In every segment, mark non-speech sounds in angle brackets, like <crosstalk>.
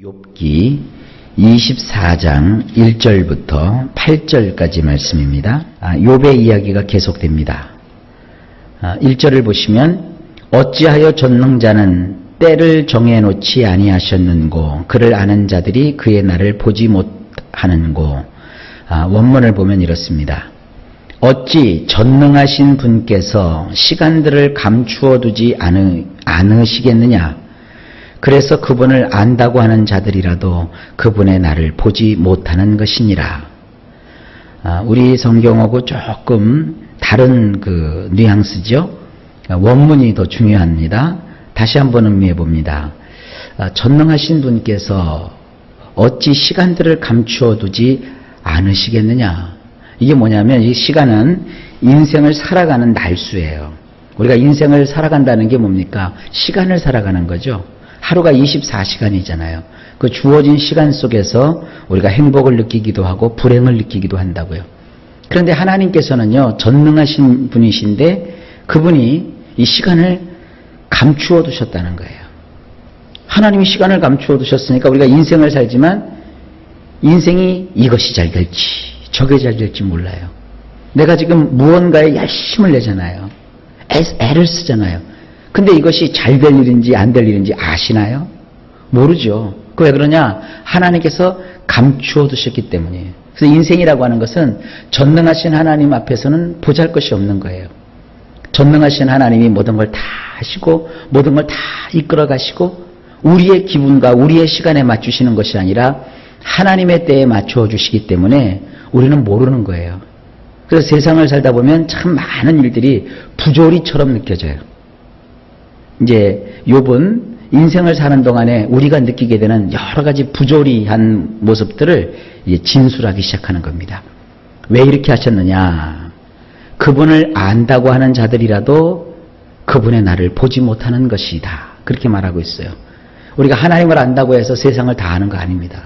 욥기 24장 1절부터 8절까지 말씀입니다. 아, 욥의 이야기가 계속됩니다. 아, 1절을 보시면 어찌하여 전능자는 때를 정해 놓지 아니하셨는고 그를 아는 자들이 그의 날을 보지 못하는고 아, 원문을 보면 이렇습니다. 어찌 전능하신 분께서 시간들을 감추어 두지 않으, 않으시겠느냐? 그래서 그분을 안다고 하는 자들이라도 그분의 나를 보지 못하는 것이니라. 아, 우리 성경하고 조금 다른 그 뉘앙스죠. 아, 원문이 더 중요합니다. 다시 한번 음미해 봅니다. 아, 전능하신 분께서 어찌 시간들을 감추어 두지 않으시겠느냐. 이게 뭐냐면 이 시간은 인생을 살아가는 날수예요. 우리가 인생을 살아간다는 게 뭡니까? 시간을 살아가는 거죠. 하루가 24시간이잖아요. 그 주어진 시간 속에서 우리가 행복을 느끼기도 하고 불행을 느끼기도 한다고요. 그런데 하나님께서는요, 전능하신 분이신데 그분이 이 시간을 감추어 두셨다는 거예요. 하나님이 시간을 감추어 두셨으니까 우리가 인생을 살지만 인생이 이것이 잘 될지 저게 잘 될지 몰라요. 내가 지금 무언가에 열심을 내잖아요. 애, 애를 쓰잖아요. 근데 이것이 잘 될 일인지 안 될 일인지 아시나요? 모르죠. 그 왜 그러냐? 하나님께서 감추어 두셨기 때문이에요. 그래서 인생이라고 하는 것은 전능하신 하나님 앞에서는 보잘 것이 없는 거예요. 전능하신 하나님이 모든 걸 다 하시고 모든 걸 다 이끌어 가시고 우리의 기분과 우리의 시간에 맞추시는 것이 아니라 하나님의 때에 맞추어 주시기 때문에 우리는 모르는 거예요. 그래서 세상을 살다 보면 참 많은 일들이 부조리처럼 느껴져요. 이제 욥은 인생을 사는 동안에 우리가 느끼게 되는 여러 가지 부조리한 모습들을 진술하기 시작하는 겁니다. 왜 이렇게 하셨느냐? 그분을 안다고 하는 자들이라도 그분의 나를 보지 못하는 것이다. 그렇게 말하고 있어요. 우리가 하나님을 안다고 해서 세상을 다 아는 거 아닙니다.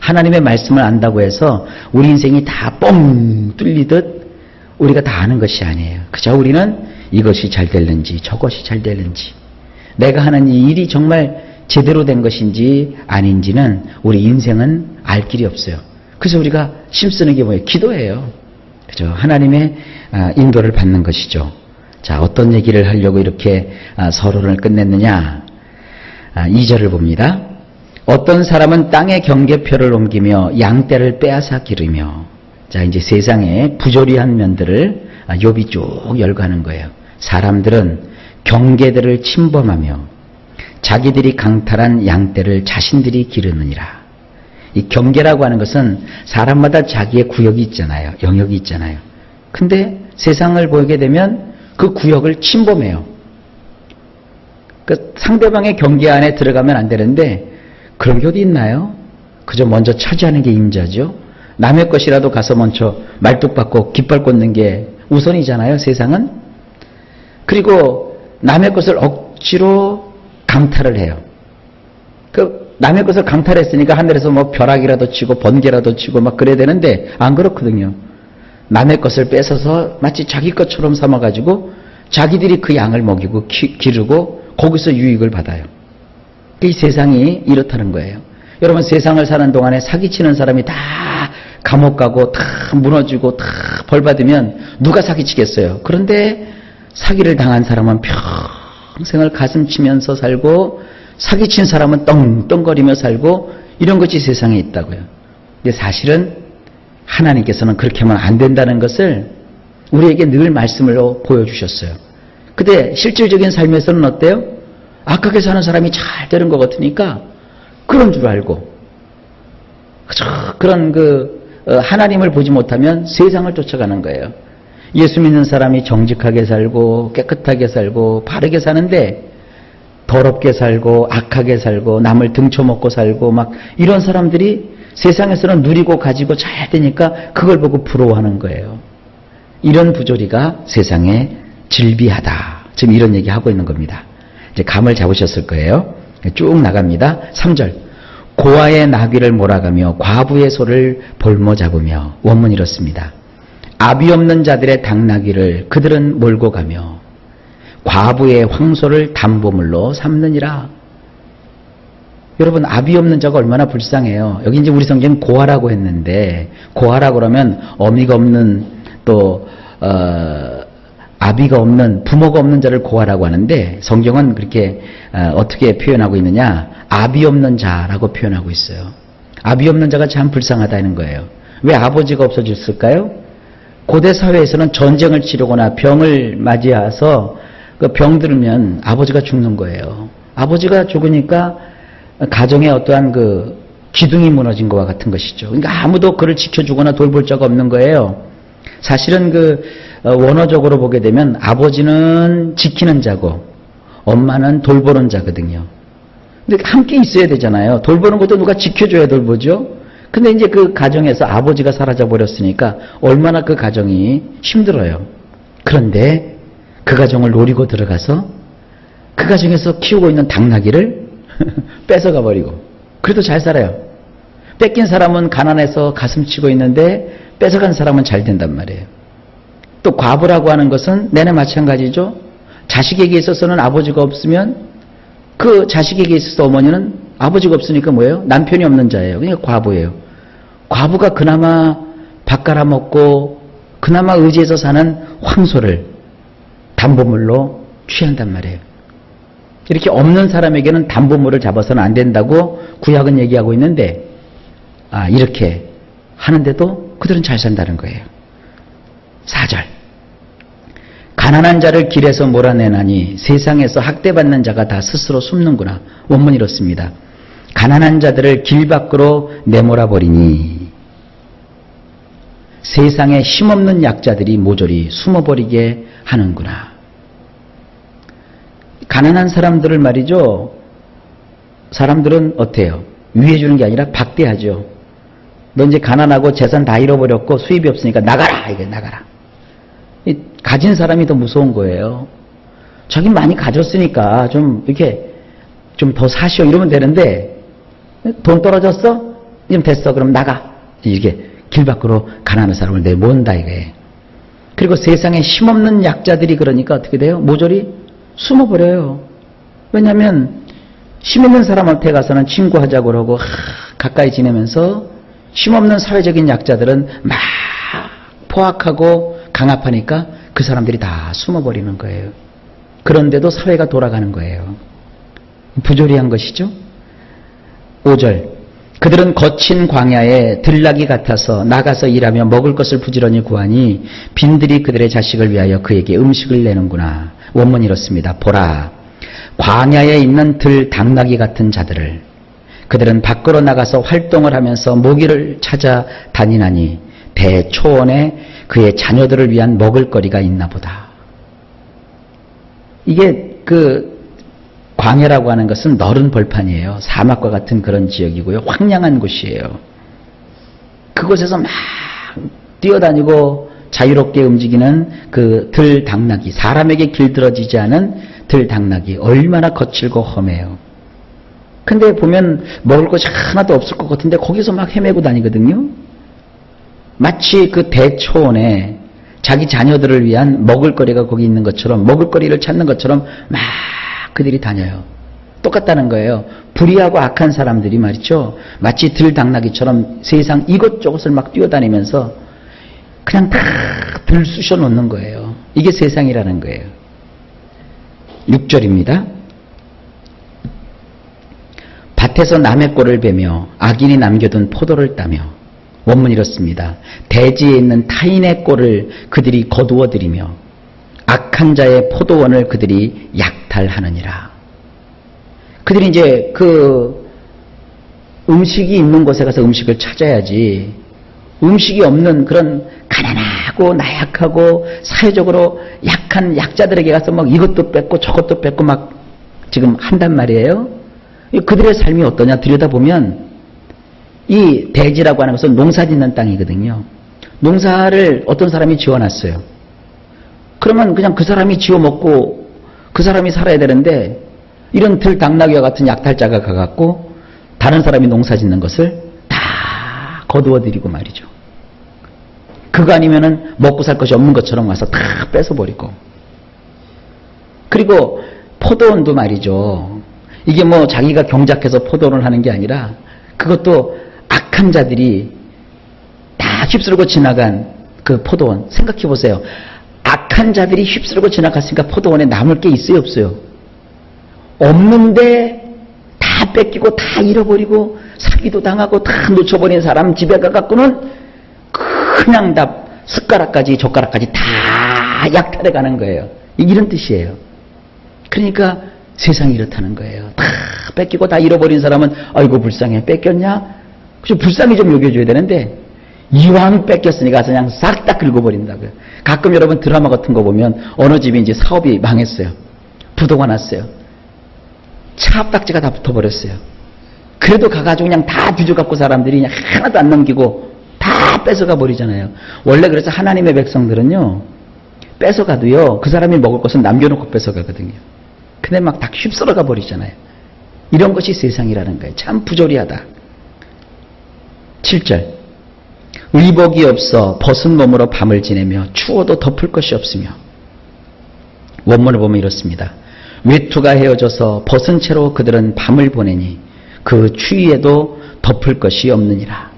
하나님의 말씀을 안다고 해서 우리 인생이 다 뻥 뚫리듯 우리가 다 아는 것이 아니에요. 그저 우리는 이것이 잘 될는지 저것이 잘 될는지 내가 하는 이 일이 정말 제대로 된 것인지 아닌지는 우리 인생은 알 길이 없어요. 그래서 우리가 힘쓰는 게 뭐예요? 기도예요. 그죠? 하나님의 아, 인도를 받는 것이죠. 자, 어떤 얘기를 하려고 이렇게 아, 서론을 끝냈느냐? 2절을 봅니다. 어떤 사람은 땅의 경계표를 옮기며 양떼를 빼앗아 기르며 자 이제 세상의 부조리한 면들을 아, 욥이 쭉 열거하는 거예요. 사람들은 경계들을 침범하며 자기들이 강탈한 양떼를 자신들이 기르느니라. 이 경계라고 하는 것은 사람마다 자기의 구역이 있잖아요. 영역이 있잖아요. 근데 세상을 보게 되면 그 구역을 침범해요. 그 상대방의 경계 안에 들어가면 안 되는데 그런 게 어디 있나요? 그저 먼저 차지하는 게 임자죠. 남의 것이라도 가서 먼저 말뚝 받고 깃발 꽂는 게 우선이잖아요, 세상은. 그리고 남의 것을 억지로 강탈을 해요. 그 남의 것을 강탈했으니까 하늘에서 뭐 벼락이라도 치고 번개라도 치고 막 그래야 되는데 안 그렇거든요. 남의 것을 뺏어서 마치 자기 것처럼 삼아가지고 자기들이 그 양을 먹이고 기, 기르고 거기서 유익을 받아요. 이 세상이 이렇다는 거예요. 여러분 세상을 사는 동안에 사기치는 사람이 다 감옥 가고 다 무너지고 다 벌 받으면 누가 사기치겠어요. 그런데 사기를 당한 사람은 평생을 가슴 치면서 살고 사기친 사람은 떵떵거리며 살고 이런 것이 세상에 있다고요. 근데 사실은 하나님께서는 그렇게 하면 안 된다는 것을 우리에게 늘 말씀으로 보여주셨어요. 근데 실질적인 삶에서는 어때요? 악하게 사는 사람이 잘 되는 것 같으니까 그런 줄 알고 그런 그 어, 하나님을 보지 못하면 세상을 쫓아가는 거예요. 예수 믿는 사람이 정직하게 살고 깨끗하게 살고 바르게 사는데 더럽게 살고 악하게 살고 남을 등쳐먹고 살고 막 이런 사람들이 세상에서는 누리고 가지고 잘 되니까 그걸 보고 부러워하는 거예요. 이런 부조리가 세상에 질비하다. 지금 이런 얘기 하고 있는 겁니다. 이제 감을 잡으셨을 거예요. 쭉 나갑니다. 3절. 고아의 나귀를 몰아가며 과부의 소를 볼모 잡으며 원문 이렇습니다. 아비 없는 자들의 당나귀를 그들은 몰고 가며 과부의 황소를 담보물로 삼느니라. 여러분 아비 없는 자가 얼마나 불쌍해요. 여기 이제 우리 성경 고아라고 했는데 고아라 그러면 어미가 없는 또 어, 아비가 없는 부모가 없는 자를 고아라고 하는데 성경은 그렇게 어, 떻게 표현하고 있느냐 아비 없는 자라고 표현하고 있어요. 아비 없는 자가 참 불쌍하다는 거예요. 왜 아버지가 없어졌을까요? 고대 사회에서는 전쟁을 치르거나 병을 맞이해서 그 병 들으면 아버지가 죽는 거예요. 아버지가 죽으니까 가정의 어떠한 그 기둥이 무너진 것과 같은 것이죠. 그러니까 아무도 그를 지켜주거나 돌볼 자가 없는 거예요. 사실은 그 어, 원어적으로 보게 되면 아버지는 지키는 자고 엄마는 돌보는 자거든요. 근데 함께 있어야 되잖아요. 돌보는 것도 누가 지켜줘야 돌보죠. 근데 이제 그 가정에서 아버지가 사라져 버렸으니까 얼마나 그 가정이 힘들어요. 그런데 그 가정을 노리고 들어가서 그 가정에서 키우고 있는 당나귀를 <laughs> 뺏어가 버리고 그래도 잘 살아요. 뺏긴 사람은 가난해서 가슴 치고 있는데 뺏어간 사람은 잘 된단 말이에요. 또 과부라고 하는 것은 내내 마찬가지죠. 자식에게 있어서는 아버지가 없으면 그 자식에게 있어서 어머니는 아버지가 없으니까 뭐예요? 남편이 없는 자예요. 그러니까 과부예요. 과부가 그나마 밥 갈아먹고 그나마 의지해서 사는 황소를 담보물로 취한단 말이에요. 이렇게 없는 사람에게는 담보물을 잡아서는 안 된다고 구약은 얘기하고 있는데 아 이렇게 하는데도 그들은 잘 산다는 거예요. 4절 가난한 자를 길에서 몰아내나니 세상에서 학대받는 자가 다 스스로 숨는구나. 원문이 이렇습니다. 가난한 자들을 길 밖으로 내몰아 버리니 세상에 힘없는 약자들이 모조리 숨어버리게 하는구나. 가난한 사람들을 말이죠. 사람들은 어때요? 위해 주는 게 아니라 박대하죠. 너 이제 가난하고 재산 다 잃어버렸고 수입이 없으니까 나가라! 이게 나가라. 이 가진 사람이 더 무서운 거예요. 자기 많이 가졌으니까 좀 이렇게 좀 더 사시오 이러면 되는데 돈 떨어졌어? 좀 됐어. 그럼 나가. 이게 길 밖으로 가난한 사람을 내몬다 이게. 그리고 세상에 힘없는 약자들이 그러니까 어떻게 돼요? 모조리 숨어버려요. 왜냐하면 힘있는 사람한테 가서는 친구하자고 그러고 하, 가까이 지내면서 힘없는 사회적인 약자들은 막 포악하고 강압하니까 그 사람들이 다 숨어버리는 거예요. 그런데도 사회가 돌아가는 거예요. 부조리한 것이죠. 5절 그들은 거친 광야에 들나귀 같아서 나가서 일하며 먹을 것을 부지런히 구하니 빈들이 그들의 자식을 위하여 그에게 음식을 내는구나. 원문이 이렇습니다. 보라 광야에 있는 들 당나귀 같은 자들을 그들은 밖으로 나가서 활동을 하면서 모기를 찾아 다니나니 대초원에 그의 자녀들을 위한 먹을거리가 있나 보다. 이게 그 광야라고 하는 것은 너른 벌판이에요. 사막과 같은 그런 지역이고요. 황량한 곳이에요. 그곳에서 막 뛰어다니고 자유롭게 움직이는 그 들 당나귀, 사람에게 길들어지지 않은 들 당나귀, 얼마나 거칠고 험해요. 근데 보면 먹을 것이 하나도 없을 것 같은데 거기서 막 헤매고 다니거든요. 마치 그 대초원에 자기 자녀들을 위한 먹을거리가 거기 있는 것처럼 먹을거리를 찾는 것처럼 막 그들이 다녀요. 똑같다는 거예요. 불의하고 악한 사람들이 말이죠. 마치 들당나귀처럼 세상 이것저것을 막 뛰어다니면서 그냥 다 들쑤셔 놓는 거예요. 이게 세상이라는 거예요. 6절입니다. 밭에서 남의 꼴을 베며 악인이 남겨둔 포도를 따며 원문 이렇습니다. 대지에 있는 타인의 꼴을 그들이 거두어 들이며 악한 자의 포도원을 그들이 약탈하느니라. 그들이 이제 그 음식이 있는 곳에 가서 음식을 찾아야지 음식이 없는 그런 가난하고 나약하고 사회적으로 약한 약자들에게 가서 막 이것도 뺏고 저것도 뺏고 막 지금 한단 말이에요. 그들의 삶이 어떠냐 들여다보면 이 대지라고 하는 것은 농사 짓는 땅이거든요. 농사를 어떤 사람이 지어놨어요. 그러면 그냥 그 사람이 지어 먹고 그 사람이 살아야 되는데 이런 들 당나귀와 같은 약탈자가 가갖고 다른 사람이 농사 짓는 것을 다 거두어들이고 말이죠. 그거 아니면은 먹고 살 것이 없는 것처럼 와서 다 뺏어버리고. 그리고 포도원도 말이죠. 이게 뭐 자기가 경작해서 포도를 하는 게 아니라 그것도 악한 자들이 다 휩쓸고 지나간 그 포도원 생각해 보세요. 악한 자들이 휩쓸고 지나갔으니까 포도원에 남을 게 있어요, 없어요? 없는데 다 뺏기고 다 잃어버리고 사기도 당하고 다 놓쳐버린 사람 집에 가갖고는 그냥 다 숟가락까지 젓가락까지 다 약탈해 가는 거예요. 이런 뜻이에요. 그러니까 세상이 이렇다는 거예요. 다 뺏기고 다 잃어버린 사람은 아이고 불쌍해 뺏겼냐? 그죠 불쌍히 좀 여겨줘야 되는데 이왕 뺏겼으니까 그냥 싹 다 긁어버린다고요. 가끔 여러분 드라마 같은 거 보면 어느 집이 이제 사업이 망했어요. 부도가 났어요. 차 앞딱지가 다 붙어버렸어요. 그래도 가가지고 그냥 다 뒤져갖고 사람들이 그냥 하나도 안 넘기고 다 뺏어가 버리잖아요. 원래 그래서 하나님의 백성들은요, 뺏어가도요, 그 사람이 먹을 것은 남겨놓고 뺏어가거든요. 근데 막 다 휩쓸어가 버리잖아요. 이런 것이 세상이라는 거예요. 참 부조리하다. 7절. 의복이 없어 벗은 몸으로 밤을 지내며 추워도 덮을 것이 없으며 원문을 보면 이렇습니다. 외투가 헤어져서 벗은 채로 그들은 밤을 보내니 그 추위에도 덮을 것이 없느니라.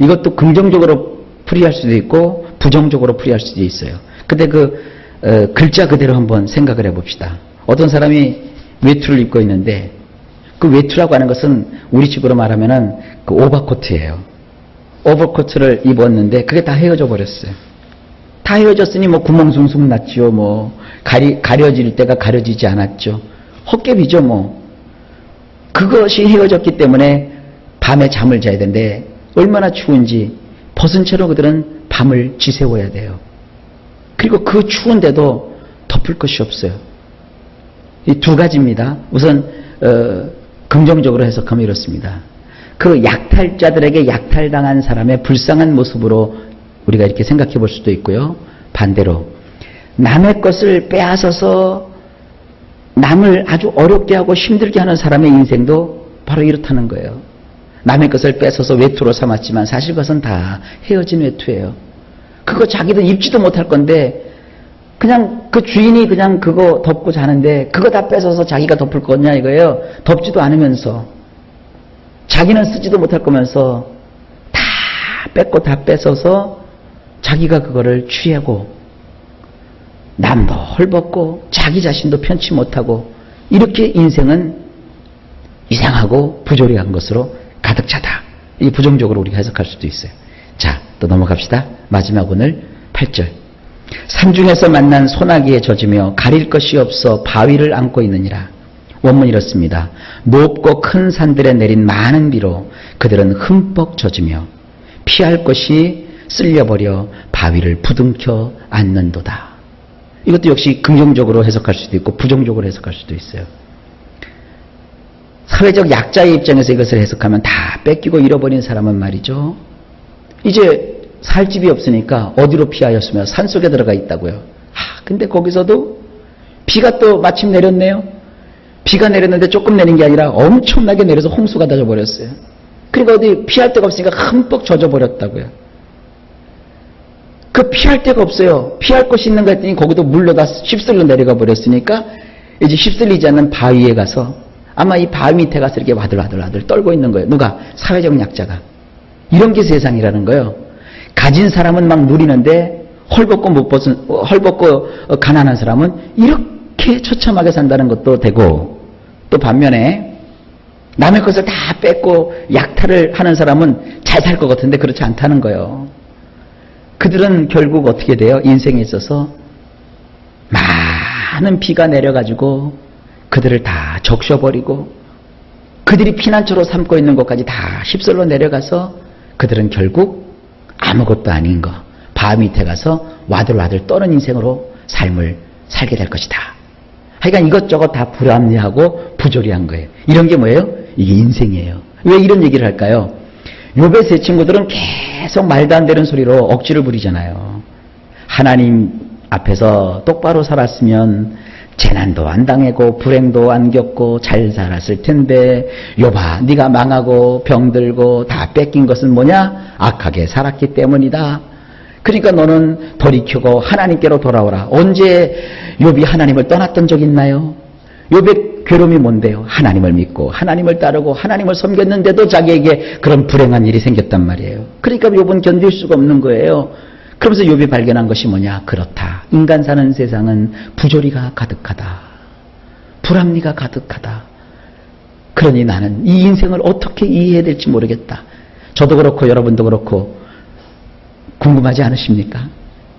이것도 긍정적으로 풀이할 수도 있고 부정적으로 풀이할 수도 있어요. 근데 그 어, 글자 그대로 한번 생각을 해봅시다. 어떤 사람이 외투를 입고 있는데 그 외투라고 하는 것은 우리 식으로 말하면은 그 오버코트예요. 오버코트를 입었는데 그게 다 헤어져 버렸어요. 다 헤어졌으니 뭐 구멍 숭숭 났죠. 뭐 가리, 가려질 때가 가려지지 않았죠. 헛개비죠 뭐. 그것이 헤어졌기 때문에 밤에 잠을 자야 되는데 얼마나 추운지 벗은 채로 그들은 밤을 지새워야 돼요. 그리고 그 추운데도 덮을 것이 없어요. 이 두 가지입니다. 우선 어, 긍정적으로 해석하면 이렇습니다. 그 약탈자들에게 약탈당한 사람의 불쌍한 모습으로 우리가 이렇게 생각해 볼 수도 있고요. 반대로 남의 것을 빼앗아서 남을 아주 어렵게 하고 힘들게 하는 사람의 인생도 바로 이렇다는 거예요. 남의 것을 뺏어서 외투로 삼았지만 사실 그것은 다 헤어진 외투예요. 그거 자기도 입지도 못할 건데 그냥 그 주인이 그냥 그거 덮고 자는데 그거 다 뺏어서 자기가 덮을 거냐 이거예요. 덮지도 않으면서 자기는 쓰지도 못할 거면서 다 뺏고 다 뺏어서 자기가 그거를 취하고 남도 헐벗고 자기 자신도 편치 못하고 이렇게 인생은 이상하고 부조리한 것으로 가득 차다. 이 부정적으로 우리가 해석할 수도 있어요. 자, 또 넘어갑시다. 마지막 오늘 8절. 산중에서 만난 소나기에 젖으며 가릴 것이 없어 바위를 안고 있느니라. 원문 이렇습니다. 높고 큰 산들에 내린 많은 비로 그들은 흠뻑 젖으며 피할 것이 쓸려버려 바위를 부둥켜 앉는도다. 이것도 역시 긍정적으로 해석할 수도 있고 부정적으로 해석할 수도 있어요. 사회적 약자의 입장에서 이것을 해석하면 다 뺏기고 잃어버린 사람은 말이죠. 이제 살 집이 없으니까 어디로 피하였으며 산속에 들어가 있다고요. 아, 근데 거기서도 비가 또 마침 내렸네요. 비가 내렸는데 조금 내린 게 아니라 엄청나게 내려서 홍수가 다 져버렸어요. 그러니까 어디 피할 데가 없으니까 흠뻑 젖어버렸다고요. 그 피할 데가 없어요. 피할 곳이 있는가 했더니 거기도 물로 다 휩쓸려 내려가 버렸으니까 이제 휩쓸리지 않는 바위에 가서 아마 이 바위 밑에 가서 이렇게 와들와들와들 떨고 있는 거예요. 누가? 사회적 약자가. 이런 게 세상이라는 거예요. 가진 사람은 막 누리는데 헐벗고 못 벗은 헐벗고 가난한 사람은 이렇게 처참하게 산다는 것도 되고 또 반면에 남의 것을 다 뺏고 약탈을 하는 사람은 잘 살 것 같은데 그렇지 않다는 거예요. 그들은 결국 어떻게 돼요? 인생에 있어서 많은 비가 내려가지고 그들을 다 적셔버리고 그들이 피난처로 삼고 있는 것까지 다 휩쓸러 내려가서 그들은 결국 아무것도 아닌 거, 바 밑에 가서 와들와들 떠는 인생으로 삶을 살게 될 것이다. 하여간 이것저것 다 불합리하고 부조리한 거예요. 이런 게 뭐예요? 이게 인생이에요. 왜 이런 얘기를 할까요? 요배 세 친구들은 계속 말도 안 되는 소리로 억지를 부리잖아요. 하나님 앞에서 똑바로 살았으면 재난도 안 당하고 불행도 안 겪고 잘 살았을 텐데 요봐 네가 망하고 병들고 다 뺏긴 것은 뭐냐? 악하게 살았기 때문이다. 그러니까 너는 돌이키고 하나님께로 돌아오라. 언제 욥이 하나님을 떠났던 적 있나요? 욥의 괴로움이 뭔데요? 하나님을 믿고 하나님을 따르고 하나님을 섬겼는데도 자기에게 그런 불행한 일이 생겼단 말이에요. 그러니까 욥은 견딜 수가 없는 거예요. 그러면서 욥이 발견한 것이 뭐냐? 그렇다. 인간 사는 세상은 부조리가 가득하다. 불합리가 가득하다. 그러니 나는 이 인생을 어떻게 이해해야 될지 모르겠다. 저도 그렇고 여러분도 그렇고 궁금하지 않으십니까?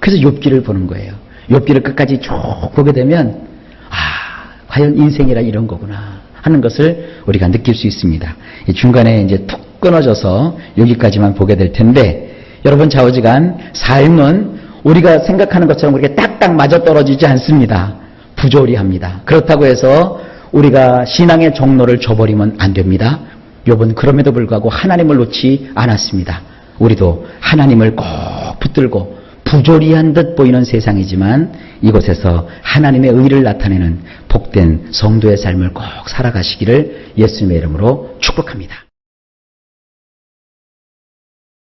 그래서 욥기를 보는 거예요. 욥기를 끝까지 쭉 보게 되면 아, 과연 인생이라 이런 거구나 하는 것을 우리가 느낄 수 있습니다. 이 중간에 이제 툭 끊어져서 여기까지만 보게 될 텐데 여러분 좌우지간 삶은 우리가 생각하는 것처럼 그렇게 딱딱 맞아 떨어지지 않습니다. 부조리합니다. 그렇다고 해서 우리가 신앙의 종로를 저버리면 안 됩니다. 욥은 그럼에도 불구하고 하나님을 놓지 않았습니다. 우리도 하나님을 꼭 붙들고 부조리한 듯 보이는 세상이지만 이곳에서 하나님의 의를 나타내는 복된 성도의 삶을 꼭 살아가시기를 예수님의 이름으로 축복합니다.